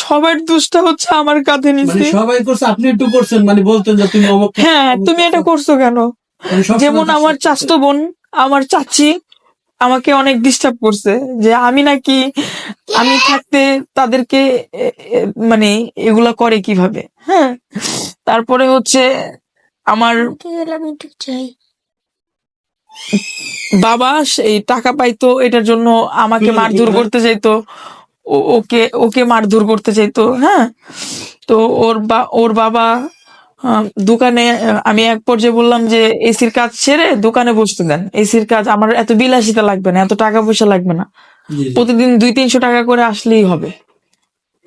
সবার দুষ্টা হচ্ছে আমার কাঁধে মানে নিছে সবাই করছে আপনি একটু করছেন মানে বলতেন যে তুমি অমুক হ্যাঁ তুমি এটা করছ। কেন মানে যেমন আমার। চাচতো বোন আমার চাচি আমাকে অনেক ডিস্টার্ব করছে যে আমি নাকি আমি থাকতে তাদেরকে মানে এগুলা করে কীভাবে হ্যাঁ তারপরে হচ্ছে আমার বাবা এই টাকা পাইতো এটার জন্য আমাকে মারধর করতে চাইতো ওকে ওকে মারধর করতে চাইতো হ্যাঁ? তো ওর বা ওর বাবা দোকানে আমি এক পর্যায়ে বললাম যে এসির কাজ ছেড়ে দোকানে বসতে দেন। এসির কাজ আমার এত বিলাসিতা লাগবে না এত টাকা পয়সা লাগবে না। প্রতিদিন দুই তিনশো টাকা করে আসলেই হবে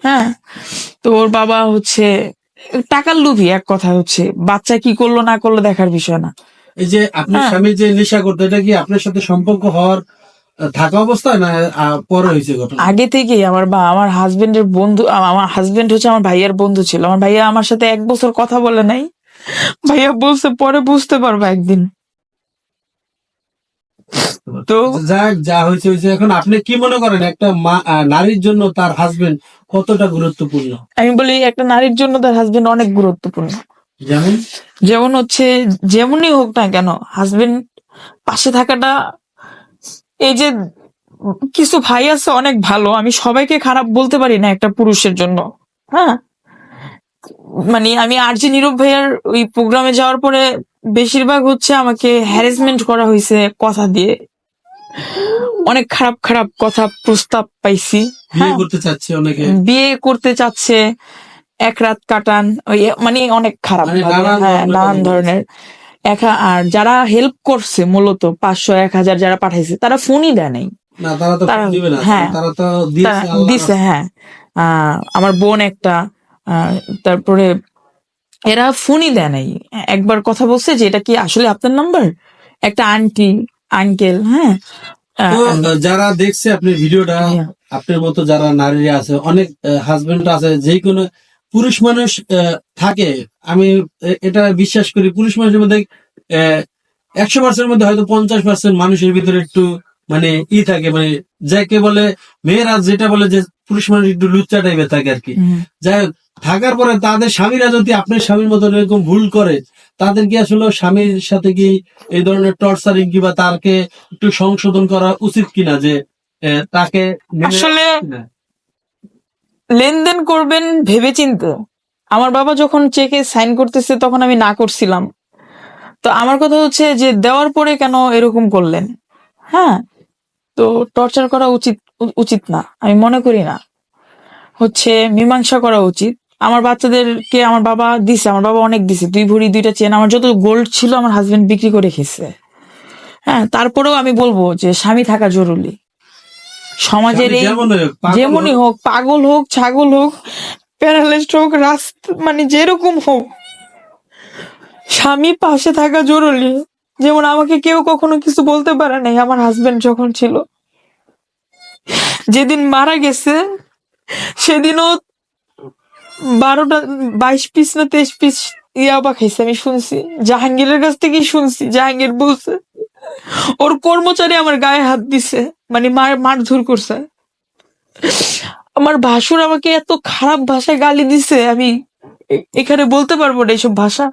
হ্যাঁ? তো ওর বাবা হচ্ছে টাকার লোভী এক কথা হচ্ছে বাচ্চা কি করল না করল দেখার বিষয় না। এই যে আপনার হ্যাঁ। স্বামী যে নেশা করতো এটা কি আপনার সাথে সম্পর্ক হওয়ার থাকা অবস্থায় না পরে হয়েছে ঘটনা? আগে থেকেই আমার বা আমার হাজবেন্ডের বন্ধু আমার হাজবেন্ড হচ্ছে আমার ভাইয়ার বন্ধু ছিল। আমার ভাইয়া আমার সাথে এক বছর কথা বলে নাই। ভাইয়া বলছে পরে বুঝতে পারব একদিন। তো যাক যা হয়েছে হয়েছে। এখন আপনি কি মনে করেন একটা নারীর জন্য তার হাজবেন্ড কতটা গুরুত্বপূর্ণ? আমি বলি একটা নারীর জন্য তার হাজবেন্ড অনেক গুরুত্বপূর্ণ। যেমন? যেমন হচ্ছে যেমনই হোক না কেন হাজবেন্ড পাশে থাকাটা এই যে কিছু ভাই আছে অনেক ভালো আমি সবাইকে খারাপ বলতে পারি না একটা পুরুষের জন্য হ্যাঁ? মানে আমি আরজি নীরব ভাইয়ার ওই প্রোগ্রামে যাওয়ার পরে বেশিরভাগ হচ্ছে আমাকে হ্যারাসমেন্ট করা হয়েছে কথা দিয়ে। অনেক খারাপ খারাপ কথা প্রস্তাব পাইছি বিয়ে হ্যাঁ? করতে চাচ্ছে অনেকে। বিয়ে করতে চাচ্ছে এক রাত কাটান ওই মানে অনেক খারাপ মানে নানান হ্যাঁ নানান ধরনের। একা আর যারা হেল্প করছে মূলত পাঁচশো এক হাজার যারা পাঠাইছে তারা ফোনই দেয় নাই। হ্যাঁ। দিছে হ্যাঁ। আমার বোন একটা তারপরে এরা ফোনই দেয় নাই। একবার কথা বলছে যে এটা কি আসলে আপনার নাম্বার একটা আন্টি আঙ্কেল হ্যাঁ? যারা দেখছে আপনার ভিডিওটা হ্যাঁ। আপনার মতো যারা নারীরা আছে অনেক হাজবেন্ড আছে যে কোনো পুরুষ মানুষ থাকে আমি এটা বিশ্বাস করি পুরুষ মানুষের মধ্যে একশো পার্সেন্ট মধ্যে হয়তো পঞ্চাশ পার্সেন্ট মানুষের ভিতরে একটু মানে ই থাকে মানে যাকে বলে মেয়েরা যেটা বলে যে পুরুষ মানুষ একটু লুচ্চা টাইপের থাকে আর কি। যাই হোক, থাকার পরে তাদের স্বামীরা যদি আপনার স্বামীর মতো এরকম ভুল করে তাদের কি আসলে স্বামীর সাথে কি এই ধরনের টর্চারিং কিংবা তারকে একটু সংশোধন করা উচিত কিনা যে তাকে আসলে? লেনদেন করবেন ভেবে চিনতে আমার বাবা যখন চেকে সাইন করতেছে, তখন আমি না করছিলাম। তো আমার কথা হচ্ছে যে, দেওয়ার পরে কেন এরকম করলেন? হ্যাঁ? তো টর্চার করা উচিত উচিত না। আমি মনে করি না। হচ্ছে মীমাংসা করা উচিত। আমার বাচ্চাদেরকে আমার বাবা দিছে, আমার বাবা অনেক দিছে। দুই ভরি, দুইটা চেন, আমার যত গোল্ড ছিল, আমার হাজবেন্ড বিক্রি করে খেয়েছে। হ্যাঁ? তারপরেও আমি বলব যে, স্বামী থাকা জরুরি। সমাজের এই যেমনই হোক, হোক পাগল হোক ছাগল হোক প্যারালাইজড হোক রাস্তা মানে যেরকম হোক স্বামী পাশে থাকা জরুরি। যেমন আমাকে কেউ কখনো কিছু বলতে পারে নাই আমার হাজবেন্ড যখন ছিল। যেদিন মারা গেছে সেদিনও বারোটা বাইশ পিস না তেইশ পিস ইয়াবা খাইছে আমি শুনছি। জাহাঙ্গীরের কাছ থেকেই শুনছি জাহাঙ্গীর বলছে ওর কর্মচারী আমার গায়ে হাত দিছে মানে মার, মারধর করছে। আমার ভাসুর আমাকে এত খারাপ ভাষায় গালি দিছে, আমি এখানে বলতে পারব না এইসব ভাষা।